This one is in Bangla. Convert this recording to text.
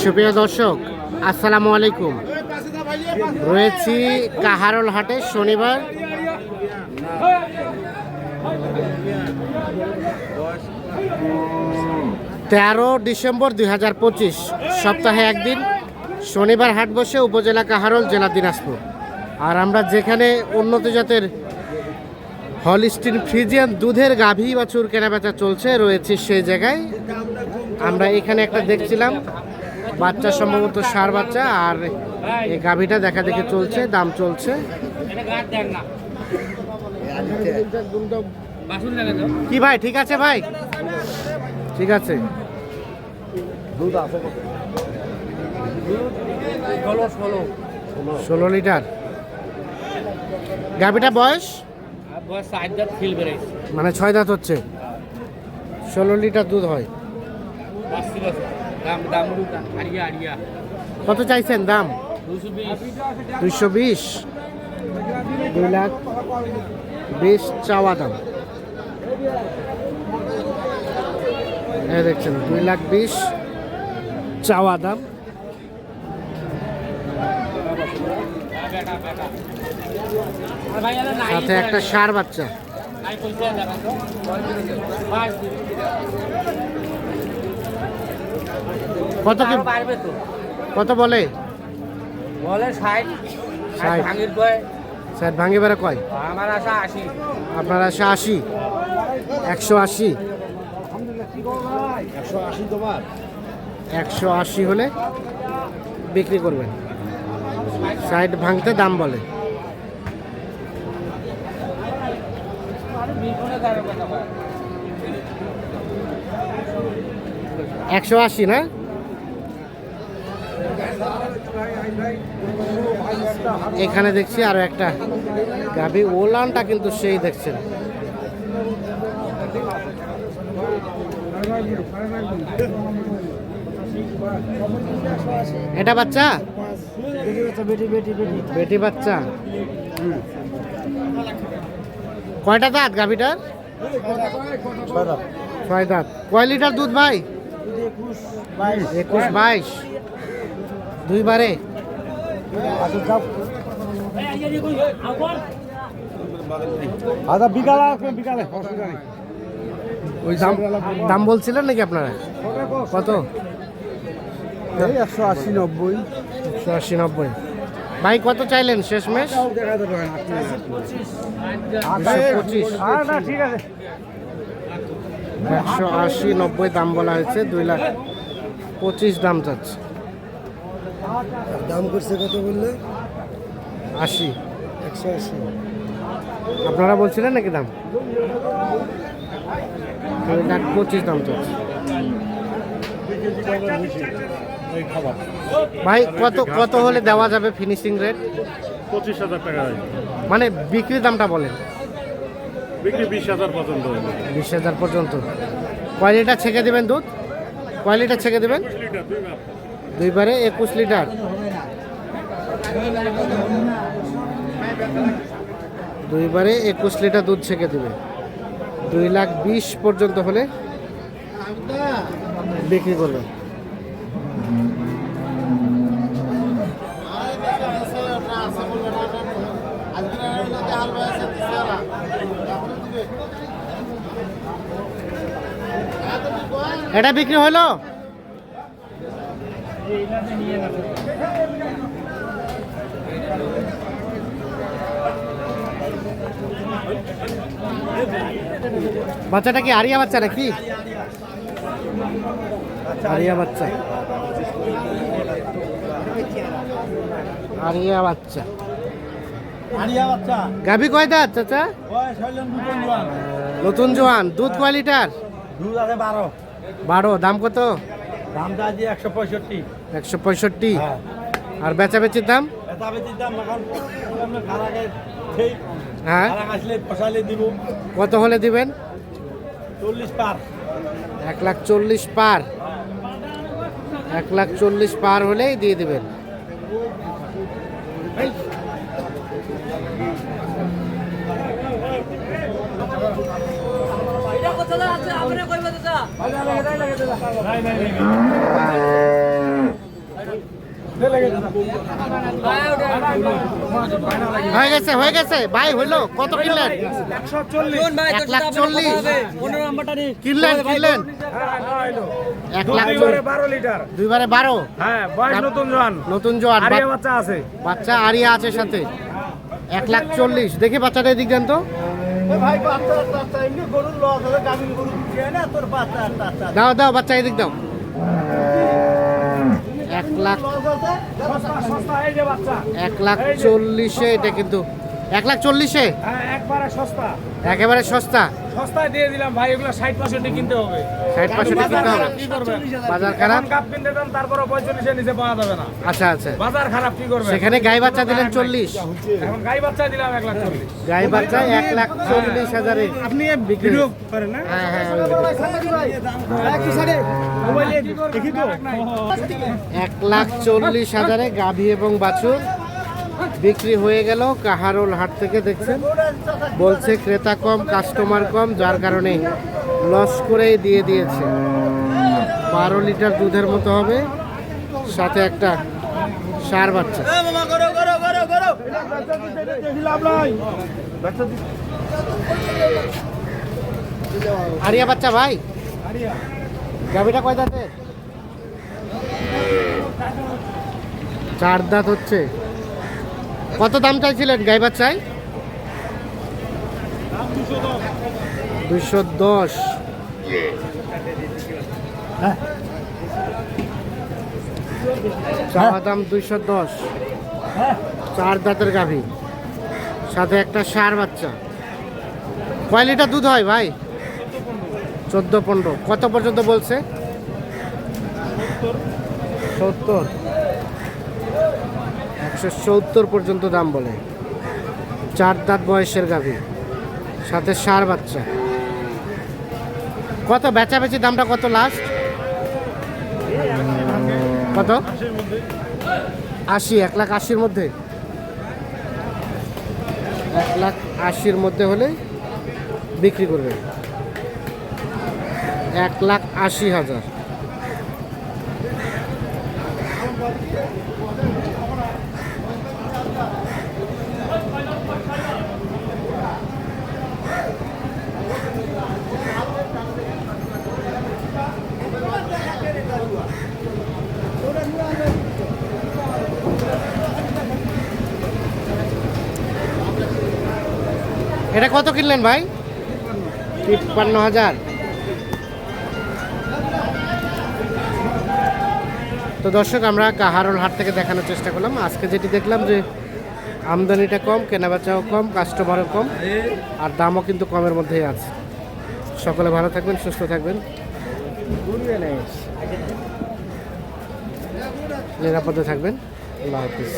সুপ্রিয় দর্শক, আসসালামু আলাইকুম। রয়েছি কাহারল হাটে, শনিবার। তেরো ডিসেম্বর দুই হাজার পঁচিশ, সপ্তাহে একদিন, শনিবার হাট বসে উপজেলা কাহারল, জেলা দিনাজপুর। আর আমরা যেখানে উন্নত জাতের হলিস্টিন ফ্রিজিয়ান দুধের গাভী বা চুর কেনাবেচা চলছে, রয়েছে সেই জায়গায়। আমরা এখানে একটা দেখছিলাম বাচ্চা সম্ভবত সার বাচ্চা, আর এই গাভীটা দেখা দেখে চলছে, দাম চলছে। কি ভাই, ঠিক আছে ভাই? ঠিক আছে। ষোলো লিটার। গাভীটা বয়স? মানে ছয় দাঁত হচ্ছে। ষোলো লিটার দুধ হয়। কত চাইছেন দাম? দুইশো বিশ। দুই লাখ। বিশ চাওয়া দাম। এই দেখছেন দুই লাখ বিশ। চাওয়া দাম। সাথে একটা সার বাচ্চা। কত কি পারবে তো। কত বলে? বলে ষাট। ষাট। ভাঙির কয়? স্যার ভাঙে বেড়া কয়? আমার আশা আশি। আপনার আসে আশি। একশো আশি। একশো আশি হলে বিক্রি করবেন। সাইড ভাঙতে দাম বলে। একশো আশি না? এখানে দেখছি আরও একটা গাভি। ওলানটা কিন্তু সেই দেখছেন। এটা বাচ্চা? বেটি বাচ্চা। কয়টা দাঁত গাভিটার? ছয় দাঁত। কয় লিটার দুধ ভাই? একুশ বাইশ। দুইবারে। আচ্ছা বিকালে আসবেন বিকালে। অসুবিধা নেই। ওই দাম দাম বলছিলেন নাকি আপনারা? কত? এই একশো আশি নব্বই। একশো আশি নব্বই। ভাই কত চাইলেন ঠিক আছে। একশো আশি নব্বই দাম বলা হয়েছে দুই লাখ পঁচিশ দাম যাচ্ছে দাম করছে কত বললে? আশি একশো আশি। আপনারা বলছিলেন নাকি দাম? পঁচিশ দাম খাবার ভাই কত কত হলে দেওয়া যাবে ফিনিশিং রেট পঁচিশ হাজার টাকা মানে বিক্রি দামটা বলেন। বিক্রি বিশ হাজার পর্যন্ত হবে। বিশ হাজার পর্যন্ত। কয় লিটার ছেঁকে দেবেন দুধ? কয় লিটার ছেঁকে দেবেন। দুইবারে একুশ লিটার। দুইবারে একুশ লিটার দুধ ছেঁকে দেবে। দুই লাখ বিশ পর্যন্ত হলে বিক্রি করবে এটা বিক্রি হলো? বাচ্চাটা কি আরিয়া বাচ্চা নাকি? আরিয়া বাচ্চা। আরিয়া বাচ্চা। গাভি কয় দাঁত চাচা? নতুন জোয়ান দুধ কয় লিটার দুধ আছে বারো। বারো দাম কত? দামটা আছে একশো পঁয়ষট্টি। একশো পঁয়ষট্টি। আর বেচা বেচির দাম হ্যাঁ। কত হলে দিবেন? পার। এক লাখ চল্লিশ পার। এক লাখ চল্লিশ পার হলেই দিয়ে দিবেন। আছে? আমরা কইবা দাদা হয়ে গেছে হয়ে গেছে। ভাই হইল। কত কিনলেন? এক লাখ চল্লিশ কিনলেন? কিনলেন এক লাখ বারো লিটার। দুইবারে বারো? হ্যাঁ নতুন জোয়ান। বাচ্চা আছে। বাচ্চা আরিয়া আছে সাথে। এক লাখ চল্লিশ। দেখি বাচ্চাটা এদিক দেন তো। দাও দাও বাচ্চা এদিক দাও। লাখ এক লাখ চল্লিশে এটা কিন্তু এক লাখ চল্লিশে? হ্যাঁ একেবারে সস্তা। সস্তায় দিয়ে দিলাম ভাই এগুলো ষাট পার্সেন্ট কিনতে হবে। ষাট পার্সেন্ট কিনতে হবে। কি করবেন বাজার খারাপ? কাপ কিনতে দেন তারপরে পঁয়তাল্লিশের নিচে পাওয়া যাবে না। আচ্ছা আচ্ছা। বাজার খারাপ কি করবে? সেখানে গাই বাচ্চা দিলেন চল্লিশ। এখন গাই বাচ্চা দিলাম এক লাখ চল্লিশ। গাই বাচ্চা এক লাখ চল্লিশ হাজারে আপনি বিক্রি করেন না? হ্যাঁ হ্যাঁ এক লাখ চল্লিশ হাজারে গাভী এবং বাছুর বিক্রি হয়ে গেল কাহারোল হাট থেকে দেখছেন? বলছে ক্রেতা কম কাস্টমার কম যার কারণে লস করেই দিয়ে দিয়েছে। বারো লিটার দুধের মতো হবে সাথে একটা সার বাচ্চা। আরিয়া বাচ্চা ভাই গাভিটা কয় দাঁতের? চার দাঁত হচ্ছে। কত দাম চাইছিলেন গাই বাচ্চায় দুইশো দশ। চাওয়া দাম দুইশো দশ। চার দাঁতের গাভী। সাথে একটা সার বাচ্চা। কয় লিটার দুধ হয় ভাই? চোদ্দ পনেরো। কত পর্যন্ত বলছে? সত্তর। একশো সত্তর পর্যন্ত দাম বলে। চার দাঁত বয়সের গাভী, সাথে সার বাচ্চা। কত বেচাবেচি দামটা কত লাস্ট কত? আশি, এক লাখ আশির মধ্যে। এক লাখ আশির মধ্যে হলে বিক্রি করবে। এক লাখ আশি হাজার। এটা কত কিনলেন ভাই? তিপ্পান্ন হাজার। তো দর্শক, আমরা কাহারোল হাট থেকে দেখানোর চেষ্টা করলাম। আজকে যেটি দেখলাম যে আমদানিটা কম, কেনাবেচাও কম কাস্টমারও কম, আর দামও কিন্তু কমের মধ্যেই আছে। সকলে ভালো থাকবেন, সুস্থ থাকবেন। নিরাপদে থাকবেন। আল্লাহ হাফিজ।